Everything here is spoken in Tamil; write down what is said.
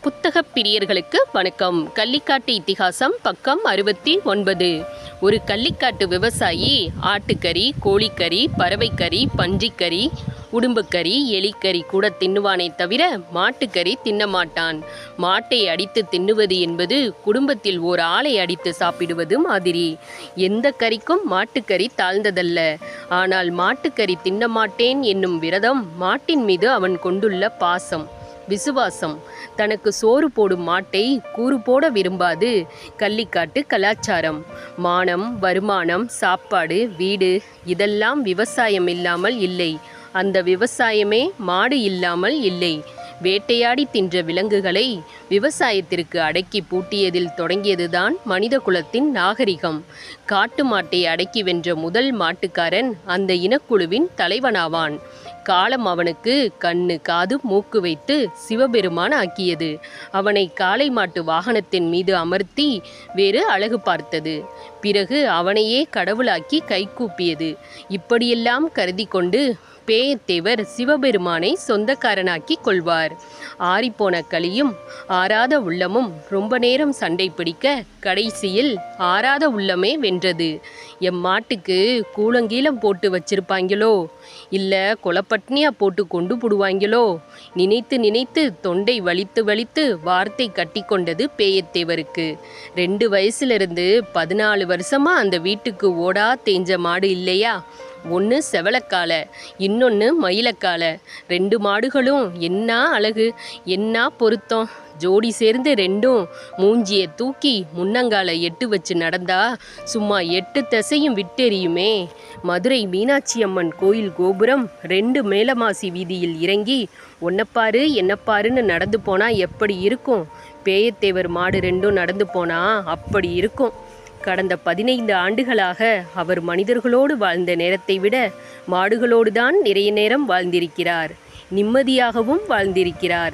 புத்தகப் பிரியர்களுக்கு வணக்கம். கள்ளிக்காட்டு இத்திகாசம் பக்கம் அறுபத்தி ஒன்பது. ஒரு கள்ளிக்காட்டு விவசாயி ஆட்டுக்கறி கோழிக்கறி பறவைக்கறி பன்றிக்கறி உடும்புக்கறி எலிக்கறி கூட தின்னுவானே தவிர மாட்டுக்கறி தின்னமாட்டான் மாட்டை அடித்து தின்னுவது என்பது குடும்பத்தில் ஓர் ஆளை அடித்து சாப்பிடுவது மாதிரி. எந்த கறிக்கும் மாட்டுக்கறி தாழ்ந்ததல்ல. ஆனால் மாட்டுக்கறி தின்னமாட்டேன் என்னும் விரதம் மாட்டின் மீது அவன் கொண்டுள்ள பாசம். விசுவாசம். தனக்கு சோறு போடும் மாட்டை கூறு போட விரும்பாது. கள்ளிக்காட்டு கலாச்சாரம். மானம் வருமானம் சாப்பாடு வீடு இதெல்லாம் விவசாயம் இல்லாமல் இல்லை. அந்த விவசாயமே மாடு இல்லாமல் இல்லை. வேட்டையாடி தின்ற விலங்குகளை விவசாயத்திற்கு அடக்கி பூட்டியதில் தொடங்கியதுதான் மனித குலத்தின் நாகரிகம். காட்டு மாட்டை அடக்கி வென்ற முதல் மாட்டுக்காரன் அந்த இனக்குழுவின் தலைவனாவான். காலம் அவனுக்கு கண்ணு காது மூக்கு வைத்து சிவபெருமான் ஆக்கியது. அவனை காளை மாட்டு வாகனத்தின் மீது அமர்த்தி வேறு அழகு பார்த்தது. பிறகு அவனையே கடவுளாக்கி கைகூப்பியது. இப்படியெல்லாம் கருதி கொண்டு பேயத்தேவர் சிவபெருமானை சொந்தக்காரனாக்கி கொள்வார். ஆறிப்போன களியும் ஆறாத உள்ளமும் ரொம்ப நேரம் சண்டை பிடிக்க கடைசியில் ஆறாத உள்ளமே வென்றது. எம் மாட்டுக்கு கூலங்கீலம் போட்டு வச்சிருப்பாங்களோ? இல்லை கொலப்பட்னியாக போட்டு கொண்டு போடுவாங்களோ? நினைத்து நினைத்து தொண்டை வலித்து வலித்து வார்த்தை கட்டி கொண்டது பேயத்தேவருக்கு. ரெண்டு வயசுலேருந்து பதினாலு வருஷமா அந்த வீட்டுக்கு ஓடா தேஞ்ச மாடு இல்லையா? ஒன்று செவலக்காலை இன்னொன்று மயிலக்காலை. ரெண்டு மாடுகளும் என்ன அழகு என்ன பொருத்தம். ஜோடி சேர்ந்து ரெண்டும் மூஞ்சியை தூக்கி முன்னங்காலை எட்டு வச்சு நடந்தா சும்மா எட்டு திசையும் விட்டெறியுமே. மதுரை மீனாட்சி அம்மன் கோயில் கோபுரம் ரெண்டு மேலமாசி வீதியில் இறங்கி ஒன்னப்பாரு என்னப்பாருன்னு நடந்து போனால் எப்படி இருக்கும்? பேயத்தேவர் மாடு ரெண்டும் நடந்து போனால் அப்படி இருக்கும். கடந்த பதினைந்து ஆண்டுகளாக அவர் மனிதர்களோடு வாழ்ந்த நேரத்தை விட மாடுகளோடு தான் நிறைய நேரம் வாழ்ந்திருக்கிறார். நிம்மதியாகவும் வாழ்ந்திருக்கிறார்.